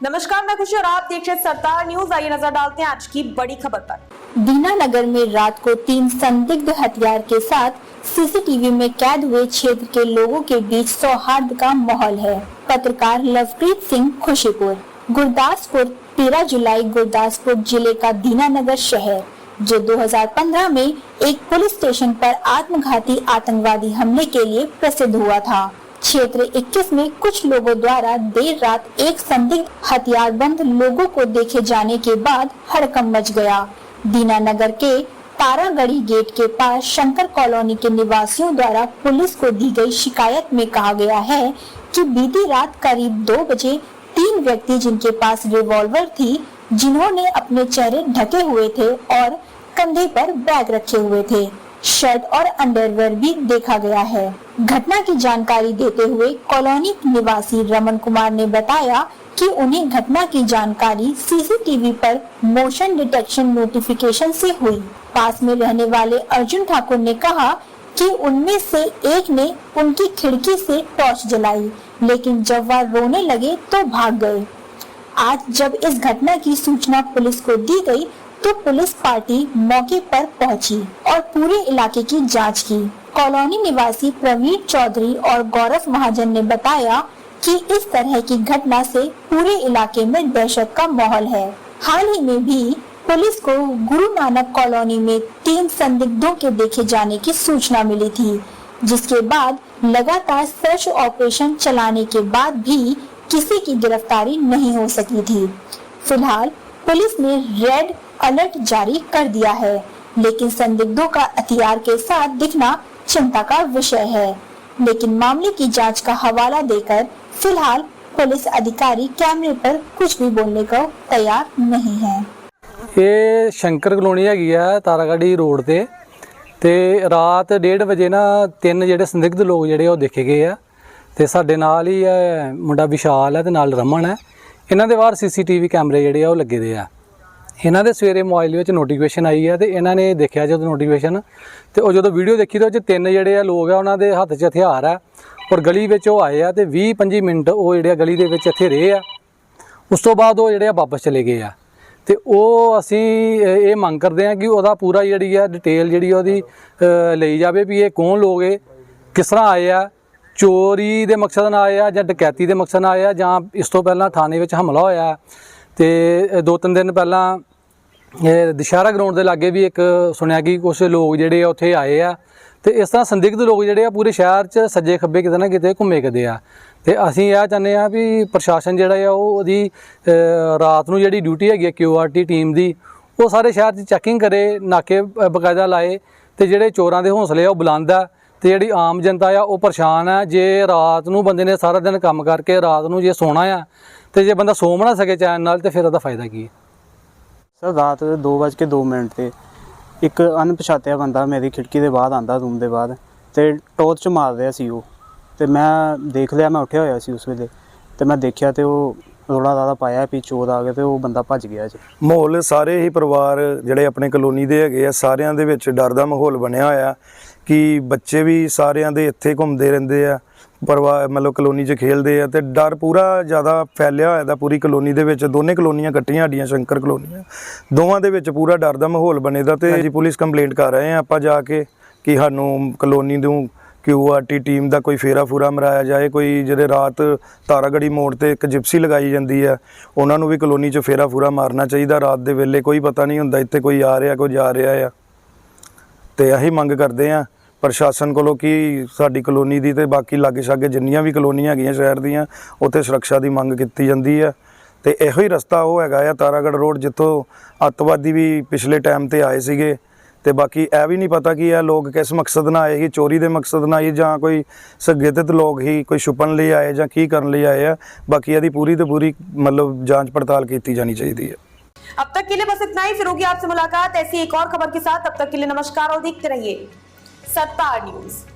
नमस्कार, मैं खुशी और आप देख रहे सरदार न्यूज़। आइए नज़र डालते हैं आज की बड़ी खबर पर। दीनानगर में रात को तीन संदिग्ध हथियार के साथ सीसीटीवी में कैद हुए क्षेत्र के लोगों के बीच सौहार्द का माहौल है। पत्रकार लवप्रीत सिंह, खुशीपुर, गुरदासपुर 13 जुलाई, गुरदासपुर ज़िले का दीनानगर शहर, जो 2015 में एक पुलिस स्टेशन पर आत्मघाती आतंकवादी हमले के लिए प्रसिद्ध हुआ था। क्षेत्र 21 में कुछ लोगों द्वारा देर रात एक संदिग्ध हथियारबंद लोगों को देखे जाने के बाद हड़कम मच गया। दीनानगर के तारागढ़ी गेट के पास शंकर कॉलोनी के निवासियों द्वारा पुलिस को दी गई शिकायत में कहा गया है कि बीती रात करीब दो बजे तीन व्यक्ति जिनके पास रिवॉल्वर थी, जिन्होंने अपने चेहरे ढके हुए थे और कंधे पर बैग रखे हुए थे। शर्ट और अंडरवेयर भी देखा गया है। घटना की जानकारी देते हुए कॉलोनी निवासी रमन कुमार ने बताया कि उन्हें घटना की जानकारी सीसीटीवी पर मोशन डिटेक्शन नोटिफिकेशन से हुई। पास में रहने वाले अर्जुन ठाकुर ने कहा कि उनमें से एक ने उनकी खिड़की से टॉर्च जलाई, लेकिन जब वह रोने लगे तो भाग गए। आज जब इस घटना की सूचना पुलिस को दी गई तो पुलिस पार्टी मौके पर पहुँची और पूरे इलाके की जाँच की। कॉलोनी निवासी प्रवीण चौधरी और गौरव महाजन ने बताया कि इस तरह की घटना से पूरे इलाके में दहशत का माहौल है। हाल ही में भी पुलिस को गुरु नानक कॉलोनी में तीन संदिग्धों के देखे जाने की सूचना मिली थी, जिसके बाद लगातार सर्च ऑपरेशन चलाने के बाद भी किसी की गिरफ्तारी नहीं हो सकी थी। फ़िलहाल पुलिस ने रेड अलर्ट जारी कर दिया है लेकिन संदिग्धों का हथियार के साथ दिखना चिंता का विषय है लेकिन मामले की जांच का हवाला देकर फिलहाल पुलिस अधिकारी कैमरे पर कुछ भी बोलने को तैयार नहीं है ਇਹ ਸ਼ੰਕਰ ਕਲੋਨੀ ਹੈਗੀ ਆ ਤਾਰਾਗੜੀ ਰੋਡ ਤੇ ਤੇ ਰਾਤ 1:30 ਵਜੇ ਨਾ ਤਿੰਨ ਜਿਹੜੇ ਸੰਦਿਗਧ ਲੋਕ ਜਿਹੜੇ ਆ ਉਹ ਦੇਖੇ ਗਏ ਆ ਤੇ ਸਾਡੇ ਨਾਲ ਹੀ ਇਹ ਮੁੰਡਾ ਵਿਸ਼ਾਲ ਹੈ ਤੇ ਨਾਲ ਰਮਨ ਹੈ ਇਹਨਾਂ ਦੇ ਬਾਹਰ ਸੀਸੀਟੀਵੀ ਕੈਮਰੇ ਜਿਹੜੇ ਆ ਉਹ ਲੱਗੇ ਦੇ ਆ ਇਹਨਾਂ ਦੇ ਸਵੇਰੇ ਮੋਬਾਈਲ ਵਿੱਚ ਨੋਟੀਫਿਕੇਸ਼ਨ ਆਈ ਹੈ ਤੇ ਇਹਨਾਂ ਨੇ ਦੇਖਿਆ ਜਦੋਂ ਨੋਟੀਫਿਕੇਸ਼ਨ ਤੇ ਉਹ ਜਦੋਂ ਵੀਡੀਓ ਦੇਖੀ ਤਾਂ ਉਹ 'ਚ ਤਿੰਨ ਜਿਹੜੇ ਆ ਲੋਕ ਆ, ਉਹਨਾਂ ਦੇ ਹੱਥ 'ਚ ਹਥਿਆਰ ਆ ਔਰ ਗਲੀ ਵਿੱਚ ਉਹ ਆਏ ਆ ਤੇ 20 25 ਮਿੰਟ ਉਹ ਜਿਹੜੇ ਆ ਗਲੀ ਦੇ ਵਿੱਚ ਇੱਥੇ ਰਹੇ ਆ। ਉਸ ਤੋਂ ਬਾਅਦ ਉਹ ਜਿਹੜੇ ਆ ਵਾਪਸ ਚਲੇ ਗਏ ਆ। ਤੇ ਉਹ ਅਸੀਂ ਇਹ ਮੰਗ ਕਰਦੇ ਆ ਕਿ ਉਹਦਾ ਪੂਰਾ ਜਿਹੜੀ ਆ ਡਿਟੇਲ ਜਿਹੜੀ ਆ ਉਹਦੀ ਲਈ ਜਾਵੇ ਵੀ ਇਹ ਕੌਣ ਲੋਕ ਏ ਕਿਸ ਤਰ੍ਹਾਂ ਆਏ ਆ, ਚੋਰੀ ਦੇ ਮਕਸਦ ਨਾਲ ਆਏ ਆ ਜਾਂ ਡਕੈਤੀ ਦੇ ਮਕਸਦ ਨਾਲ ਆਏ ਆ ਜਾਂ ਇਸ ਤੋਂ ਪਹਿਲਾਂ ਥਾਣੇ ਵਿੱਚ ਹਮਲਾ ਹੋਇਆ। ਤੇ ਦੋ ਤਿੰਨ ਦਿਨ ਪਹਿਲਾਂ ਇਹ ਦੁਸ਼ਹਿਰਾ ਗਰਾਊਂਡ ਦੇ ਲਾਗੇ ਵੀ ਇੱਕ ਸੁਣਿਆ ਕਿ ਕੁਝ ਲੋਕ ਜਿਹੜੇ ਆ ਉੱਥੇ ਆਏ ਆ। ਤੇ ਇਸ ਤਰ੍ਹਾਂ ਸੰਦਿਗਧ ਲੋਕ ਜਿਹੜੇ ਆ ਪੂਰੇ ਸ਼ਹਿਰ 'ਚ ਸੱਜੇ ਖੱਬੇ ਕਿਤੇ ਨਾ ਕਿਤੇ ਘੁੰਮੇ ਕਦੇ ਆ। ਤੇ ਅਸੀਂ ਇਹ ਚਾਹੁੰਦੇ ਆ ਵੀ ਪ੍ਰਸ਼ਾਸਨ ਜਿਹੜਾ ਆ ਉਹ ਉਹਦੀ ਰਾਤ ਨੂੰ ਜਿਹੜੀ ਡਿਊਟੀ ਹੈਗੀ ਆ ਕਿਊਆਰਟੀ ਟੀਮ ਦੀ ਉਹ ਸਾਰੇ ਸ਼ਹਿਰ 'ਚ ਚੈਕਿੰਗ ਕਰੇ ਨਾਕੇ ਅ, ਬਕਾਇਦਾ ਲਾਏ ਤੇ ਜਿਹੜੇ ਚੋਰਾਂ ਦੇ ਹੌਸਲੇ ਆ ਉਹ ਬੁਲੰਦ ਆ ਤੇ ਜਿਹੜੀ ਆਮ ਜਨਤਾ ਆ ਉਹ ਪਰੇਸ਼ਾਨ ਆ। ਜੇ ਰਾਤ ਨੂੰ ਬੰਦੇ ਨੇ ਸਾਰਾ ਦਿਨ ਕੰਮ ਕਰਕੇ ਰਾਤ ਨੂੰ ਜੇ ਸੋਣਾ ਆ ਤੇ ਜੇ ਬੰਦਾ ਸੌਂ ਨਾ ਸਕੇ ਚੈਨ ਨਾਲ ਤੇ ਫਿਰ ਉਹਦਾ ਫਾਇਦਾ ਕੀ ਹੈ? ਸਰ ਰਾਤ ਦੇ 2:02 ਮਿੰਟ ਤੇ ਇੱਕ ਅਣਪਛਾਤਿਆ ਬੰਦਾ ਮੇਰੀ ਖਿੜਕੀ ਦੇ ਬਾਹਰ ਆਂਦਾ ਰੂਮ ਦੇ ਬਾਹਰ ਤੇ ਟੋਰਚ ਮਾਰ ਰਿਹਾ ਸੀ ਉਹ। ਤੇ ਮੈਂ ਦੇਖ ਲਿਆ ਮੈਂ ਉੱਠਿਆ ਹੋਇਆ ਸੀ ਉਸ ਵੇਲੇ ਤੇ ਮੈਂ ਦੇਖਿਆ ਤੇ ਉਹ ਰੋਲਾ ਰਾਲਾ ਪਾਇਆ ਵੀ ਚੋਰ ਆ ਗਏ ਤੇ ਉਹ ਬੰਦਾ ਭੱਜ ਗਿਆ ਜੀ। ਮਾਹੌਲ ਸਾਰੇ ਹੀ ਪਰਿਵਾਰ ਜਿਹੜੇ ਆਪਣੇ ਕਲੋਨੀ ਦੇ ਹੈਗੇ ਆ ਸਾਰਿਆਂ ਦੇ ਵਿੱਚ ਡਰ ਦਾ ਮਾਹੌਲ ਬਣਿਆ ਹੋਇਆ। ਕਿ ਬੱਚੇ ਵੀ ਸਾਰਿਆਂ ਦੇ ਇੱਥੇ ਘੁੰਮਦੇ ਰਹਿੰਦੇ ਆ ਪਰਿਵਾਰ ਮਤਲਬ ਕਲੋਨੀ 'ਚ ਖੇਲਦੇ ਆ ਤੇ ਡਰ ਪੂਰਾ ਜ਼ਿਆਦਾ ਫੈਲਿਆ ਹੋਇਆ ਦਾ ਪੂਰੀ ਕਲੋਨੀ ਦੇ ਵਿੱਚ ਦੋਨੇ ਕਲੋਨੀਆਂ ਇਕੱਠੀਆਂ ਸਾਡੀਆਂ ਸ਼ੰਕਰ ਕਲੋਨੀਆਂ। ਦੋਵਾਂ ਦੇ ਵਿੱਚ ਪੂਰਾ ਡਰ ਦਾ ਮਾਹੌਲ ਬਣੇਦਾ ਤੇ ਜੀ ਪੁਲਿਸ ਕੰਪਲੇਂਟ ਕਰ ਰਹੇ ਆ ਆਪਾਂ ਜਾ ਕੇ ਕਿ ਸਾਨੂੰ ਕਲੋਨੀ ਨੂੰ ਕਿਊਆਰਟੀ ਟੀਮ ਦਾ ਕੋਈ ਫੇਰਾ ਫੂਰਾ ਮਰਾਇਆ ਜਾਏ ਕੋਈ ਜਿਹੜੇ ਰਾਤ ਤਾਰਾਗੜੀ ਮੋੜ ਤੇ ਇੱਕ ਜਿਪਸੀ ਲਗਾਈ ਜਾਂਦੀ ਆ ਉਹਨਾਂ ਨੂੰ ਵੀ ਕਲੋਨੀ 'ਚ ਫੇਰਾ ਫੂਰਾ ਮਾਰਨਾ ਚਾਹੀਦਾ ਰਾਤ ਦੇ ਵੇਲੇ ਕੋਈ ਪਤਾ ਨਹੀਂ ਹੁੰਦਾ ਇੱਥੇ ਕੋਈ ਆ ਰਿਹਾ ਕੋਈ ਜਾ ਰਿਹਾ ਆ। ਤੇ ਅਸੀਂ ਮੰਗ ਕਰਦੇ ਆ ਪ੍ਰਸ਼ਾਸਨ ਕੋਲੋਂ ਕਿ ਸਾਡੀ ਕਲੋਨੀ ਦੀ ਤੇ ਬਾਕੀ ਲਾਗੇ ਛਾਗੇ ਜਿੰਨੀਆਂ ਵੀ ਕਲੋਨੀਆਂ ਹੈਗੀਆਂ ਸ਼ਹਿਰ ਦੀਆਂ ਉੱਥੇ ਸੁਰੱਖਿਆ ਦੀ ਮੰਗ ਕੀਤੀ ਜਾਂਦੀ ਆ ਤੇ ਇਹੋ ਹੀ ਰਸਤਾ ਉਹ ਹੈਗਾ ਆ ਤਾਰਾਗੜ ਰੋਡ ਜਿੱਥੋਂ ਅੱਤਵਾਦੀ ਵੀ ਪਿਛਲੇ ਟਾਈਮ ਤੇ ਆਏ ਸੀਗੇ ਤੇ ਬਾਕੀ ਇਹ ਵੀ ਨਹੀਂ ਪਤਾ ਕਿ ਇਹ ਲੋਕ ਕਿਸ ਮਕਸਦ ਨਾਲ ਆਏ ਸੀ ਚੋਰੀ ਦੇ ਮਕਸਦ ਨਾਲ ਆਏ ਜਾਂ ਕੋਈ ਸਗੇਤਿਤ ਲੋਕ ਹੀ ਕੋਈ ਛੁਪਣ ਲਈ ਆਏ ਜਾਂ ਕੀ ਕਰਨ ਲਈ ਆਏ ਆ ਬਾਕੀ ਇਹਦੀ ਪੂਰੀ ਤੇ ਪੂਰੀ ਮਤਲਬ ਜਾਂਚ ਪੜਤਾਲ ਕੀਤੀ ਜਾਣੀ ਚਾਹੀਦੀ ਹੈ अब तक के लिए बस इतना ही फिर होगी आपसे मुलाकात ऐसी एक और खबर के साथ तब तक के लिए नमस्कार और देखते रहिए Sattar News.